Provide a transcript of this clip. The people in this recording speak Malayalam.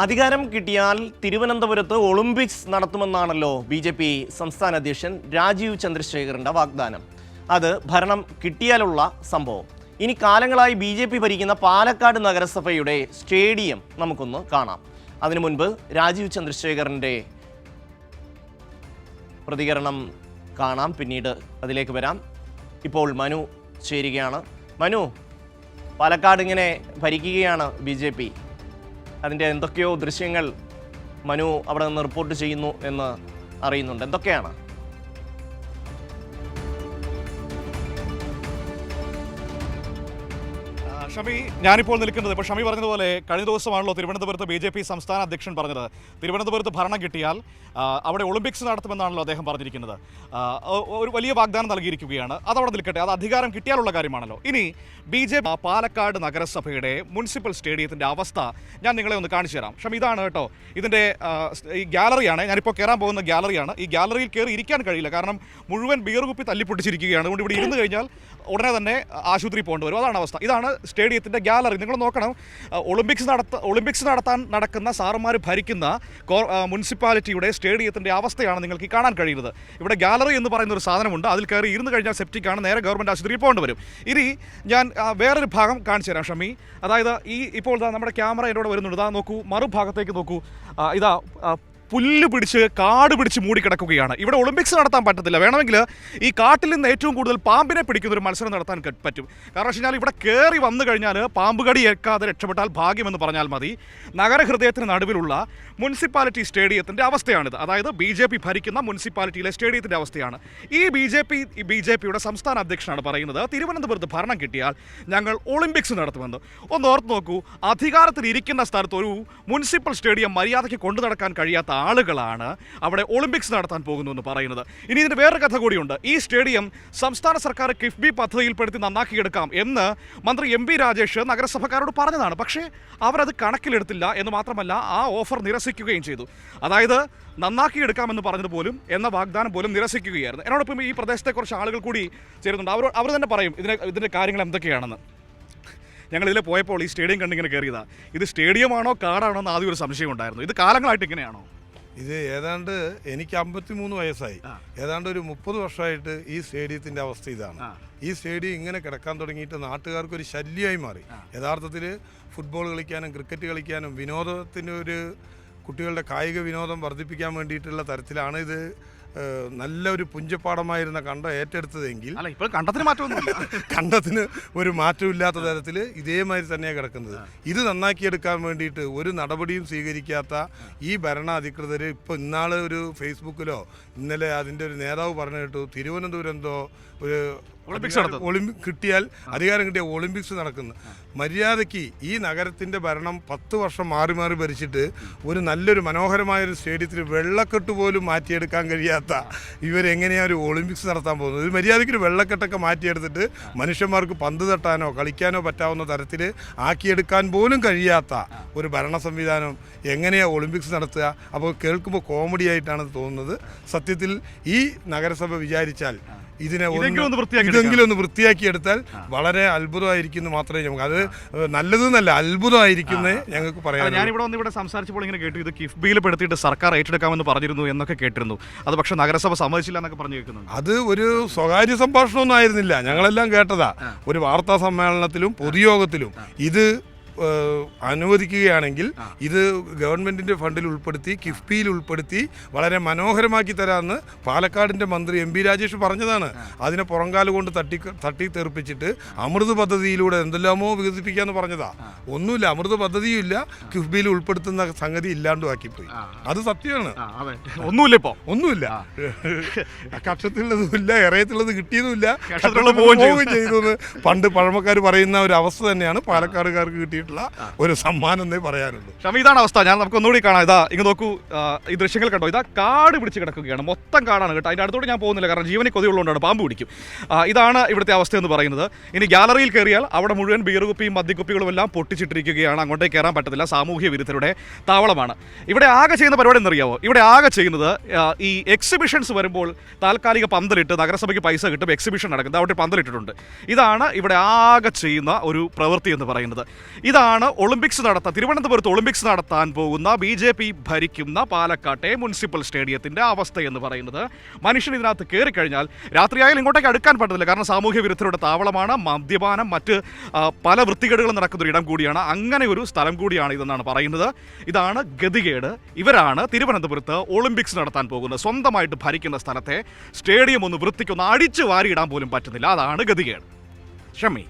അധികാരം കിട്ടിയാൽ തിരുവനന്തപുരത്ത് ഒളിമ്പിക്സ് നടത്തുമെന്നാണല്ലോ ബി ജെ പി സംസ്ഥാന അധ്യക്ഷൻ രാജീവ് ചന്ദ്രശേഖറിന്റെ വാഗ്ദാനം. അത് ഭരണം കിട്ടിയാലുള്ള സംഭവം. ഇനി കാലങ്ങളായി ബി ജെ പി ഭരിക്കുന്ന പാലക്കാട് നഗരസഭയുടെ സ്റ്റേഡിയം നമുക്കൊന്ന് കാണാം. അതിനു മുൻപ് രാജീവ് ചന്ദ്രശേഖറിന്റെ പ്രതികരണം കാണാം. പിന്നീട് അതിലേക്ക് വരാം. ഇപ്പോൾ മനു ചേരുകയാണ്. മനു പാലക്കാട് ഇങ്ങനെ ഭരിക്കുകയാണ് ബി ജെ പി. അതിന്റെ എന്തൊക്കെയോ ദൃശ്യങ്ങൾ മനു അവിടെ നിന്ന് റിപ്പോർട്ട് ചെയ്യുന്നു എന്ന് അറിയുന്നുണ്ട്. എന്തൊക്കെയാണ്? ഷമി ഞാനിപ്പോൾ നിൽക്കുന്നത് ഇപ്പോൾ ഷമി പറഞ്ഞതുപോലെ കഴിഞ്ഞ ദിവസമാണല്ലോ തിരുവനന്തപുരത്ത് ബി ജെ പി സംസ്ഥാന അധ്യക്ഷൻ പറഞ്ഞത്. തിരുവനന്തപുരത്ത് ഭരണം കിട്ടിയാൽ അവിടെ ഒളിമ്പിക്സ് നടത്തുമെന്നാണല്ലോ അദ്ദേഹം പറഞ്ഞിരിക്കുന്നത്. ഒരു വലിയ വാഗ്ദാനം നൽകിയിരിക്കുകയാണ്. അതവിടെ നിൽക്കട്ടെ അത് അധികാരം കിട്ടിയാലുള്ള കാര്യമാണല്ലോ. ഇനി ബി ജെ പാലക്കാട് നഗരസഭയുടെ മുനിസിപ്പൽ സ്റ്റേഡിയത്തിന്റെ അവസ്ഥ ഞാൻ നിങ്ങളെ ഒന്ന് കാണിച്ചു തരാം. ഷമി ഇതാണ് കേട്ടോ ഇതിന്റെ ഈ ഗാലറിയാണ് ഞാനിപ്പോൾ കയറാൻ പോകുന്ന ഗാലറിയാണ് ഈ ഗാലറിയിൽ കയറി ഇരിക്കാൻ കഴിയില്ല. കാരണം മുഴുവൻ ബിയർ കുപ്പി തല്ലിപ്പൊട്ടിച്ചിരിക്കുകയാണ്. അതുകൊണ്ട് ഇവിടെ ഇരുന്ന് കഴിഞ്ഞാൽ ഉടനെ തന്നെ ആശുപത്രി പോകേണ്ടി വരും. അതാണ് അവസ്ഥ. ഇതാണ് സ്റ്റേഡിയത്തിന്റെ ഗ്യാലറി നിങ്ങൾ നോക്കണം ഒളിമ്പിക്സ് നടത്ത ഒളിമ്പിക്സ് നടത്താൻ നടക്കുന്ന സാറുമാർ ഭരിക്കുന്ന മുനിസിപ്പാലിറ്റിയുടെ സ്റ്റേഡിയത്തിന്റെ അവസ്ഥയാണ് നിങ്ങൾക്ക് കാണാൻ കഴിയുന്നത്. ഇവിടെ ഗ്യാലറി എന്ന് പറയുന്ന ഒരു സാധനമുണ്ട്. അതിൽ കയറി ഇരുന്ന് കഴിഞ്ഞാൽ സെപ്റ്റിക്കാണ് നേരെ ഗവൺമെന്റ് ആശുപത്രിയിൽ പോകേണ്ടി വരും. ഇനി ഞാൻ വേറൊരു ഭാഗം കാണിച്ചു തരാം ഷമി. അതായത് ഈ ഇപ്പോൾ നമ്മുടെ ക്യാമറ എന്നോട് വരുന്നുണ്ട്. ഇതാ നോക്കൂ മറുഭാഗത്തേക്ക് നോക്കൂ. ഇതാ പുല്ല് പിടിച്ച് കാട് പിടിച്ച് മൂടിക്കിടക്കുകയാണ് ഇവിടെ ഒളിമ്പിക്സ് നടത്താൻ പറ്റത്തില്ല. വേണമെങ്കിൽ ഈ കാട്ടിൽ നിന്ന് ഏറ്റവും കൂടുതൽ പാമ്പിനെ പിടിക്കുന്ന ഒരു മത്സരം നടത്താൻ പറ്റും. കാരണം വെച്ച് ഇവിടെ കയറി വന്നു കഴിഞ്ഞാൽ പാമ്പ് കടി ഏൽക്കാതെ രക്ഷപ്പെട്ടാൽ ഭാഗ്യമെന്ന് പറഞ്ഞാൽ മതി. നഗരഹൃദയത്തിന് നടുവിലുള്ള മുനിസിപ്പാലിറ്റി സ്റ്റേഡിയത്തിന്റെ അവസ്ഥയാണിത്. അതായത് ബി ജെ പി ഭരിക്കുന്ന മുനിസിപ്പാലിറ്റിയിലെ സ്റ്റേഡിയത്തിന്റെ അവസ്ഥയാണ്. ഈ B J P B J പിയുടെ സംസ്ഥാന അധ്യക്ഷനാണ് പറയുന്നത്. തിരുവനന്തപുരത്ത് ഭരണം കിട്ടിയാൽ ഞങ്ങൾ ഒളിമ്പിക്സ് നടത്തുമെന്ന്. ഒന്ന് ഓർത്ത് നോക്കൂ. അധികാരത്തിൽ ഇരിക്കുന്ന സ്ഥലത്ത് ഒരു മുനിസിപ്പൽ സ്റ്റേഡിയം മര്യാദയ്ക്ക് കൊണ്ടു നടക്കാൻ കഴിയാത്ത ആളുകളാണ് അവിടെ ഒളിമ്പിക്സ് നടത്താൻ പോകുന്നു എന്ന് പറയുന്നത്. ഇനി ഇതിന് വേറെ കഥ കൂടിയുണ്ട്. ഈ സ്റ്റേഡിയം സംസ്ഥാന സർക്കാർ കിഫ്ബി പദ്ധതിയിൽപ്പെടുത്തി നന്നാക്കിയെടുക്കാം എന്ന് മന്ത്രി എം പി രാജേഷ് നഗരസഭക്കാരോട് പറഞ്ഞതാണ്. പക്ഷേ അവരത് കണക്കിലെടുത്തില്ല എന്ന് മാത്രമല്ല ആ ഓഫർ നിരസിക്കുകയും ചെയ്തു. അതായത് നന്നാക്കിയെടുക്കാമെന്ന് പറഞ്ഞത് പോലും എന്ന വാഗ്ദാനം പോലും നിരസിക്കുകയായിരുന്നു. എന്നോടൊപ്പം ഈ പ്രദേശത്തെ കുറച്ച് ആളുകൾ കൂടി ചേരുന്നുണ്ട്. അവർ അവർ തന്നെ പറയും ഇതിന് ഇതിന്റെ കാര്യങ്ങൾ എന്തൊക്കെയാണെന്ന്. ഞങ്ങൾ ഇതിൽ പോയപ്പോൾ ഈ സ്റ്റേഡിയം കണ്ടിങ്ങനെ കയറിയതാണ് ഇത് സ്റ്റേഡിയമാണോ കാടാണോ എന്ന് ആദ്യം ഒരു സംശയം ഉണ്ടായിരുന്നു. ഇത് കാലങ്ങളായിട്ട് ഇങ്ങനെയാണോ? ഇത് ഏതാണ്ട് എനിക്ക് അമ്പത്തിമൂന്ന് വയസ്സായി. ഏതാണ്ട് ഒരു മുപ്പത് വർഷമായിട്ട് ഈ സ്റ്റേഡിയത്തിന്റെ അവസ്ഥ ഇതാണ്. ഈ സ്റ്റേഡിയം ഇങ്ങനെ കിടക്കാൻ തുടങ്ങിയിട്ട് നാട്ടുകാർക്ക് ഒരു ശല്യമായി മാറി. യഥാർത്ഥത്തിൽ ഫുട്ബോൾ കളിക്കാനും ക്രിക്കറ്റ് കളിക്കാനും വിനോദത്തിന് ഒരു കുട്ടികളുടെ കായിക വിനോദം വർദ്ധിപ്പിക്കാൻ വേണ്ടിയിട്ടുള്ള തരത്തിലാണ് ഇത് ഏഹ്, നല്ല ഒരു പുഞ്ചപ്പാടമായിരുന്ന കണ്ട ഏറ്റെടുത്തതെങ്കിൽ അല്ല ഇപ്പോൾ കണ്ടത്തിന് മാറ്റമൊന്നുമില്ല. കണ്ടത്തിന് ഒരു മാറ്റമില്ലാത്ത തരത്തിൽ ഇതേമാതിരി തന്നെയാണ് കിടക്കുന്നത്. ഇത് നന്നാക്കിയെടുക്കാൻ വേണ്ടിയിട്ട് ഒരു നടപടിയും സ്വീകരിക്കാത്ത ഈ ഭരണാധികൃതർ ഇപ്പോൾ ഇന്നാളെ ഒരു ഫേസ്ബുക്കിലോ ഇന്നലെ അതിന്റെ ഒരു നേതാവ് പറഞ്ഞു കേട്ടു തിരുവനന്തപുരം എന്തോ ഒരു ഒളിമ്പിക്സ് നടത്തും ഒളിമ്പിക് കിട്ടിയാൽ അധികാരം കിട്ടിയ ഒളിമ്പിക്സ് നടക്കുന്നു. മര്യാദയ്ക്ക് ഈ നഗരത്തിന്റെ ഭരണം പത്ത് വർഷം മാറി മാറി ഭരിച്ചിട്ട് ഒരു നല്ലൊരു മനോഹരമായ ഒരു സ്റ്റേഡിയത്തിൽ വെള്ളക്കെട്ട് പോലും മാറ്റിയെടുക്കാൻ കഴിയാത്ത ഇവരെങ്ങനെയാണ് ഒരു ഒളിമ്പിക്സ് നടത്താൻ പോകുന്നത്? ഒരു മര്യാദയ്ക്ക് ഒരു വെള്ളക്കെട്ടൊക്കെ മാറ്റിയെടുത്തിട്ട് മനുഷ്യന്മാർക്ക് പന്ത് തട്ടാനോ കളിക്കാനോ പറ്റാവുന്ന തരത്തിൽ ആക്കിയെടുക്കാൻ പോലും കഴിയാത്ത ഒരു ഭരണ സംവിധാനം എങ്ങനെയാണ് ഒളിമ്പിക്സ് നടത്തുക? അപ്പോൾ കേൾക്കുമ്പോൾ കോമഡി ആയിട്ടാണ് തോന്നുന്നത്. സത്യത്തിൽ ഈ നഗരസഭ വിചാരിച്ചാൽ ഇതിനെ ഒന്ന് വൃത്തിയാക്കി ഇതെങ്കിലും ഒന്ന് വൃത്തിയാക്കി എടുത്താൽ വളരെ അത്ഭുതമായിരിക്കുന്നു മാത്രമേ നമുക്ക്. അത് നല്ലതെന്നല്ല അത്ഭുതമായിരിക്കുന്നേ ഞങ്ങൾക്ക് പറയാം ഞാനിവിടെ വന്ന് ഇവിടെ സംസാരിച്ചപ്പോൾ ഇങ്ങനെ കേട്ടു ഇത് കിഫ്ബിയിൽ പെടുത്തിയിട്ട് സർക്കാർ ഏറ്റെടുക്കാമെന്ന് പറഞ്ഞിരുന്നു എന്നൊക്കെ കേട്ടിരുന്നു. അത് പക്ഷേ നഗരസഭ സമ്മതിച്ചില്ല എന്നൊക്കെ പറഞ്ഞു കേൾക്കുന്നു അത് ഒരു സ്വകാര്യ സംഭാഷണമൊന്നും ആയിരുന്നില്ല. ഞങ്ങളെല്ലാം കേട്ടതാ. ഒരു വാർത്താ സമ്മേളനത്തിലും പൊതുയോഗത്തിലും ഇത് അനുവദിക്കുകയാണെങ്കിൽ ഇത് ഗവൺമെന്റിന്റെ ഫണ്ടിൽ ഉൾപ്പെടുത്തി കിഫ്ബിയിൽ ഉൾപ്പെടുത്തി വളരെ മനോഹരമാക്കി തരാമെന്ന് പാലക്കാടിന്റെ മന്ത്രി എം പി രാജേഷ് പറഞ്ഞതാണ്. അതിനെ പുറങ്കാല കൊണ്ട് തട്ടി തട്ടി തെറിപ്പിച്ചിട്ട് അമൃത് പദ്ധതിയിലൂടെ എന്തെല്ലാമോ വികസിപ്പിക്കാന്ന് പറഞ്ഞതാ. ഒന്നുമില്ല അമൃത് പദ്ധതിയും ഇല്ല കിഫ്ബിയിൽ ഉൾപ്പെടുത്തുന്ന സംഗതി ഇല്ലാണ്ടുമാക്കിപ്പോയി അത് സത്യമാണ്. ഒന്നുമില്ല ഇപ്പോൾ ഒന്നുമില്ല. കക്ഷത്തിലുള്ളതുമില്ല ഇറയത്തുള്ളത് കിട്ടിയതുമില്ല കക്ഷത്തിലുള്ളത് പോവുകയും ചെയ്തു. പണ്ട് പഴമക്കാർ പറയുന്ന ഒരു അവസ്ഥ തന്നെയാണ് പാലക്കാടുകാർക്ക് കിട്ടിയിട്ടുള്ള ഒരു സമ്മാനം എന്നേ പറയാനുള്ളൂ. ഷമി ഇതാണ് അവസ്ഥ. ഞാൻ നമുക്ക് ഒന്നുകൂടി കാണാം. ഇതാ ഇങ്ങ് നോക്കൂ. ഈ ദൃശ്യങ്ങൾ കണ്ടോ? ഇതാ കാട് പിടിച്ച് കിടക്കുകയാണ്. മൊത്തം കാടാണ് കേട്ടോ. അതിന്റെ അടുത്തോട്ട് ഞാൻ പോകുന്നില്ല. കാരണം ജീവനിൽ കൊതിയുള്ളതുകൊണ്ടാണ് പാമ്പ് പിടിക്കും. ഇതാണ് ഇവിടുത്തെ അവസ്ഥ എന്ന് പറയുന്നത്. ഇനി ഗ്യാലറിയിൽ കയറിയാൽ അവിടെ മുഴുവൻ ബിയർ കുപ്പിയും മദ്യക്കുപ്പികളും എല്ലാം പൊട്ടിച്ചിട്ടിരിക്കുകയാണ്. അങ്ങോട്ടേക്ക് കയറാൻ പറ്റത്തില്ല. സാമൂഹ്യ വിരുദ്ധരുടെ താവളമാണ്. ഇവിടെ ആകെ ചെയ്യുന്ന പരിപാടി എന്നറിയാവോ? ഇവിടെ ആകെ ചെയ്യുന്നത് ഈ എക്സിബിഷൻസ് വരുമ്പോൾ താൽക്കാലിക പന്തലിട്ട് നഗരസഭയ്ക്ക് പൈസ കിട്ടും. എക്സിബിഷൻ നടക്കുന്നത്. അവിടെ പന്തലിട്ടിട്ടുണ്ട്. ഇതാണ് ഇവിടെ ആകെ ചെയ്യുന്ന ഒരു പ്രവൃത്തി എന്ന് പറയുന്നത്. ഇതാണ് ഒളിമ്പിക്സ് നടത്താൻ തിരുവനന്തപുരത്ത് ഒളിമ്പിക്സ് നടത്താൻ പോകുന്ന ബി ജെ പി ഭരിക്കുന്ന പാലക്കാട്ടെ മുനിസിപ്പൽ സ്റ്റേഡിയത്തിന്റെ അവസ്ഥ എന്ന് പറയുന്നത്. മനുഷ്യൻ ഇതിനകത്ത് കയറിക്കഴിഞ്ഞാൽ രാത്രിയായാലും ഇങ്ങോട്ടേക്ക് അടുക്കാൻ പറ്റത്തില്ല. കാരണം സാമൂഹ്യ വിരുദ്ധരുടെ താവളമാണ് മദ്യപാനം മറ്റ് പല വൃത്തികേടുകളും നടക്കുന്ന ഇടം കൂടിയാണ്. അങ്ങനെ ഒരു സ്ഥലം കൂടിയാണ് ഇതെന്നാണ് പറയുന്നത്. ഇതാണ് ഗതികേട്. ഇവരാണ് തിരുവനന്തപുരത്ത് ഒളിമ്പിക്സ് നടത്താൻ പോകുന്നത്. സ്വന്തമായിട്ട് ഭരിക്കുന്ന സ്ഥലത്തെ സ്റ്റേഡിയം ഒന്ന് വൃത്തിക്കൊന്ന് അടിച്ചു വാരിയിടാൻ പോലും പറ്റുന്നില്ല. അതാണ് ഗതികേട്. ഷമി.